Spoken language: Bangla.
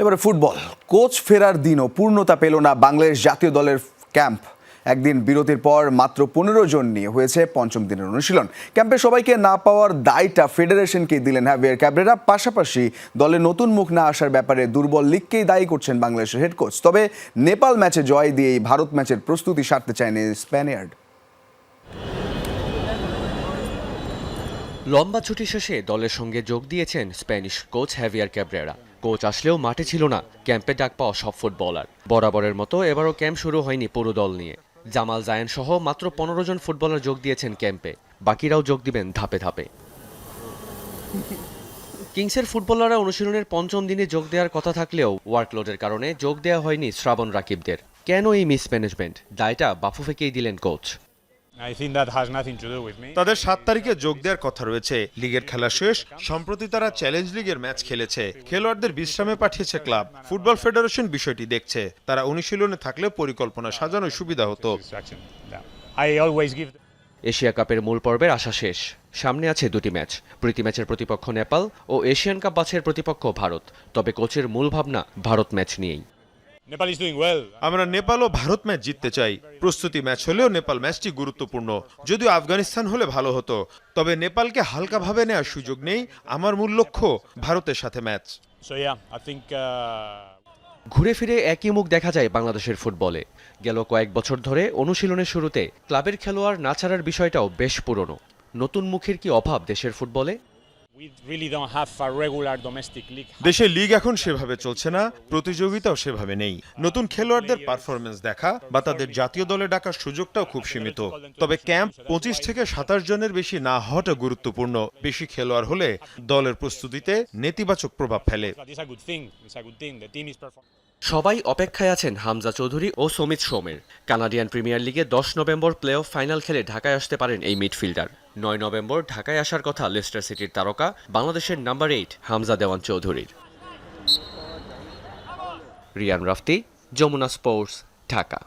এবারে ফুটবল। কোচ ফেরার দিনও পূর্ণতা পেল না বাংলাদেশ জাতীয় দলের ক্যাম্প। একদিন বিরতির পর মাত্র পনেরো জন নিয়ে হয়েছে পঞ্চম দিনের অনুশীলন। ক্যাম্পে সবাইকে না পাওয়ার দায়টা ফেডারেশনকে দিলেন হ্যাভিয়ার ক্যাবরেরা। পাশাপাশি দলে নতুন মুখ না আসার ব্যাপারে দুর্বল লিগকেই দায়ী করছেন বাংলাদেশের হেড কোচ তবে নেপাল ম্যাচে জয় দিয়েই ভারত ম্যাচের প্রস্তুতি সারতে চায়নি স্প্যানিয়ার্ড। লম্বা ছুটি শেষে দলের সঙ্গে যোগ দিয়েছেন Spanish coach Javier Cabrera. Coach আসলেও মাঠে ছিল না, ক্যাম্পে ডাক পাওয়া সব ফুটবলার। বরাবরের মতো এবারও ক্যাম্প শুরু হয়নি পুরো দল নিয়ে। জামাল জায়ান সহ মাত্র পনেরো জন ফুটবলার যোগ দিয়েছেন ক্যাম্পে, বাকিরাও যোগ দিবেন ধাপে ধাপে। কিংসের ফুটবলাররা অনুশীলনের পঞ্চম দিনে যোগ দেওয়ার কথা থাকলেও ওয়ার্কলোডের কারণে যোগ দেওয়া হয়নি শ্রাবণ রাকিবদের। কেন এই মিসম্যানেজমেন্ট? দায়টা বাফুফেকেই দিলেন কোচ। তাদের সাত তারিখে যোগ দেওয়ার কথা রয়েছে। লিগের খেলা শেষ সম্প্রতি তারা চ্যালেঞ্জ লিগের ম্যাচ খেলেছে। খেলোয়াড়দের বিশ্রামে পাঠিয়েছে ক্লাব ফুটবল ফেডারেশন বিষয়টি দেখছে। তারা অনুশীলনে থাকলে পরিকল্পনা সাজানো সুবিধা হতো. এশিয়া কাপের মূল পর্বের আশা শেষ। সামনে আছে দুটি ম্যাচ প্রীতি ম্যাচের প্রতিপক্ষ নেপাল ও এশিয়ান কাপ বাছের প্রতিপক্ষ ভারত। তবে কোচের মূল ভাবনা ভারত ম্যাচ নিয়েই। আমরা নেপাল ও ভারত ম্যাচ জিততে চাই। প্রস্তুতি ম্যাচ হলেও নেপাল ম্যাচটি গুরুত্বপূর্ণ। যদিও আফগানিস্তান হলে ভালো হতো তবে নেপালকে হালকাভাবে নেওয়ার সুযোগ নেই আমার মূল লক্ষ্য ভারতের সাথে ম্যাচ. Uh, ঘুরে ফিরে একই মুখ দেখা যায় বাংলাদেশের ফুটবলে। গেল কয়েক বছর ধরে অনুশীলনের শুরুতে ক্লাবের খেলোয়াড় না ছাড়ার বিষয়টাও বেশ পুরনো। নতুন মুখের কি অভাব দেশের ফুটবলে? দেশে লিগ এখন সেভাবে চলছে না প্রতিযোগিতাও সেভাবে নেই। নতুন খেলোয়াড়দের পারফরমেন্স দেখা বা তাদের জাতীয় দলে ডাকার সুযোগটাও খুব সীমিত। তবে ক্যাম্প পঁচিশ থেকে সাতাশ জনের বেশি না হওয়াটা গুরুত্বপূর্ণ। বেশি খেলোয়াড় হলে দলের প্রস্তুতিতে নেতিবাচক প্রভাব ফেলে। সবাই অপেক্ষায় আছেন হামজা চৌধুরী ও সমিত সোমের। কানাডিয়ান প্রিমিয়ার লিগে দশ নভেম্বর প্লে অফ ফাইনাল খেলে ঢাকায় আসতে পারেন এই মিডফিল্ডার। নয় নভেম্বর ঢাকায় আসার কথা লেস্টার সিটির তারকা, বাংলাদেশের নাম্বার এইট হামজা দেওয়ান চৌধুরীর। রিয়ান রাফতি, যমুনা স্পোর্টস, ঢাকা।